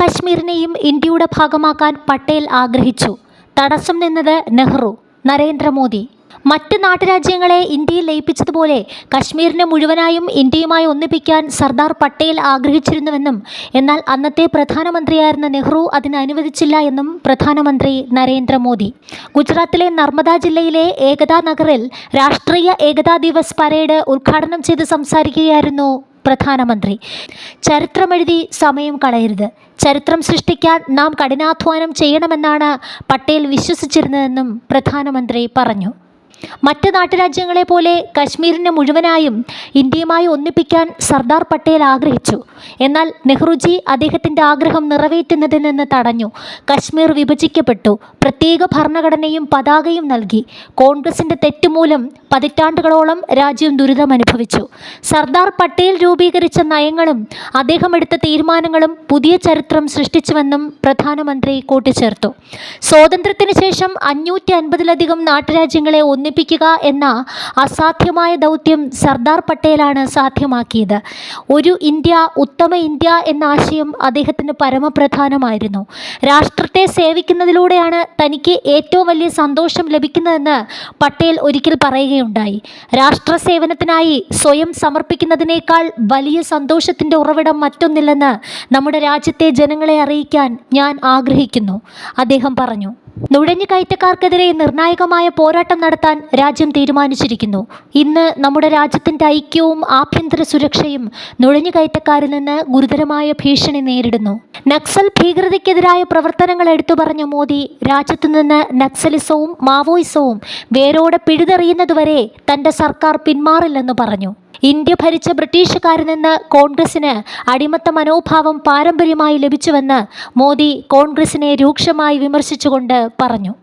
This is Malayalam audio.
കശ്മീരിനെയും ഇന്ത്യയുടെ ഭാഗമാക്കാൻ പട്ടേൽ ആഗ്രഹിച്ചു. തടസ്സം നിന്നത് നെഹ്റു നരേന്ദ്രമോദി. മറ്റ് നാട്ടുരാജ്യങ്ങളെ ഇന്ത്യയിൽ ലയിപ്പിച്ചതുപോലെ കശ്മീരിനെ മുഴുവനായും ഇന്ത്യയുമായി ഒന്നിപ്പിക്കാൻ സർദാർ പട്ടേൽ ആഗ്രഹിച്ചിരുന്നുവെന്നും എന്നാൽ അന്നത്തെ പ്രധാനമന്ത്രിയായിരുന്ന നെഹ്റു അതിന് അനുവദിച്ചില്ല എന്നും പ്രധാനമന്ത്രി നരേന്ദ്രമോദി. ഗുജറാത്തിലെ നർമ്മദ ജില്ലയിലെ ഏകതാ നഗറിൽ രാഷ്ട്രീയ ഏകതാ ദിവസ് പരേഡ് ഉദ്ഘാടനം ചെയ്ത് സംസാരിക്കുകയായിരുന്നു പ്രധാനമന്ത്രി. ചരിത്രമെഴുതി സമയം കളയരുത്. ചരിത്രം സൃഷ്ടിക്കാൻ നാം കഠിനാധ്വാനം ചെയ്യണമെന്നാണ് പട്ടേൽ വിശ്വസിച്ചിരുന്നതെന്നും പ്രധാനമന്ത്രി പറഞ്ഞു. മറ്റ് നാട്ടുരാജ്യങ്ങളെ പോലെ കശ്മീരിനെ മുഴുവനായും ഇന്ത്യയുമായി ഒന്നിപ്പിക്കാൻ സർദാർ പട്ടേൽ ആഗ്രഹിച്ചു. എന്നാൽ നെഹ്റുജി അദ്ദേഹത്തിന്റെ ആഗ്രഹം നിറവേറ്റുന്നതിൽ നിന്ന് തടഞ്ഞു. കശ്മീർ വിഭജിക്കപ്പെട്ടു. പ്രത്യേക ഭരണഘടനയും പതാകയും നൽകി. കോൺഗ്രസിന്റെ തെറ്റുമൂലം പതിറ്റാണ്ടുകളോളം രാജ്യം ദുരിതമനുഭവിച്ചു. സർദാർ പട്ടേൽ രൂപീകരിച്ച നയങ്ങളും അദ്ദേഹം എടുത്ത തീരുമാനങ്ങളും പുതിയ ചരിത്രം സൃഷ്ടിച്ചുവെന്നും പ്രധാനമന്ത്രി കൂട്ടിച്ചേർത്തു. സ്വാതന്ത്ര്യത്തിന് ശേഷം അഞ്ഞൂറ്റി അൻപതിലധികം നാട്ടുരാജ്യങ്ങളെ ഒന്നിപ്പിക്കുക എന്ന അസാധ്യമായ ദൗത്യം സർദാർ പട്ടേലാണ് സാധ്യമാക്കിയത്. ഒരു ഇന്ത്യ ഉത്തമ ഇന്ത്യ എന്ന ആശയം അദ്ദേഹത്തിന് പരമപ്രധാനമായിരുന്നു. രാഷ്ട്രത്തെ സേവിക്കുന്നതിലൂടെയാണ് തനിക്ക് ഏറ്റവും വലിയ സന്തോഷം ലഭിക്കുന്നതെന്ന് പട്ടേൽ ഒരിക്കൽ പറയുകയുണ്ടായി. രാഷ്ട്ര സേവനത്തിനായി സ്വയം സമർപ്പിക്കുന്നതിനേക്കാൾ വലിയ സന്തോഷത്തിന്റെ ഉറവിടം മറ്റൊന്നില്ലെന്ന് നമ്മുടെ രാജ്യത്തെ ജനങ്ങളെ അറിയിക്കാൻ ഞാൻ ആഗ്രഹിക്കുന്നു. അദ്ദേഹം പറഞ്ഞു. നുഴഞ്ഞുകയറ്റക്കാർക്കെതിരെ നിർണായകമായ പോരാട്ടം നടത്താൻ രാജ്യം തീരുമാനിച്ചിരിക്കുന്നു. ഇന്ന് നമ്മുടെ രാജ്യത്തിന്റെ ഐക്യവും ആഭ്യന്തര സുരക്ഷയും നുഴഞ്ഞുകയറ്റക്കാരിൽ നിന്ന് ഗുരുതരമായ ഭീഷണി നേരിടുന്നു. നക്സൽ ഭീകരതയ്ക്കെതിരായ പ്രവർത്തനങ്ങൾ എടുത്തു പറഞ്ഞ മോദി രാജ്യത്തു നിന്ന് നക്സലിസവും മാവോയിസവും വേരോടെ പിഴുതെറിയുന്നതുവരെ തന്റെ സർക്കാർ പിന്മാറില്ലെന്ന് പറഞ്ഞു. ഇന്ത്യ ഭരിച്ച ബ്രിട്ടീഷുകാരിൽ നിന്ന് കോൺഗ്രസിന് അടിമത്ത മനോഭാവം പാരമ്പര്യമായി ലഭിച്ചുവെന്ന് മോദി കോൺഗ്രസിനെ രൂക്ഷമായി വിമർശിച്ചുകൊണ്ട് പറഞ്ഞു.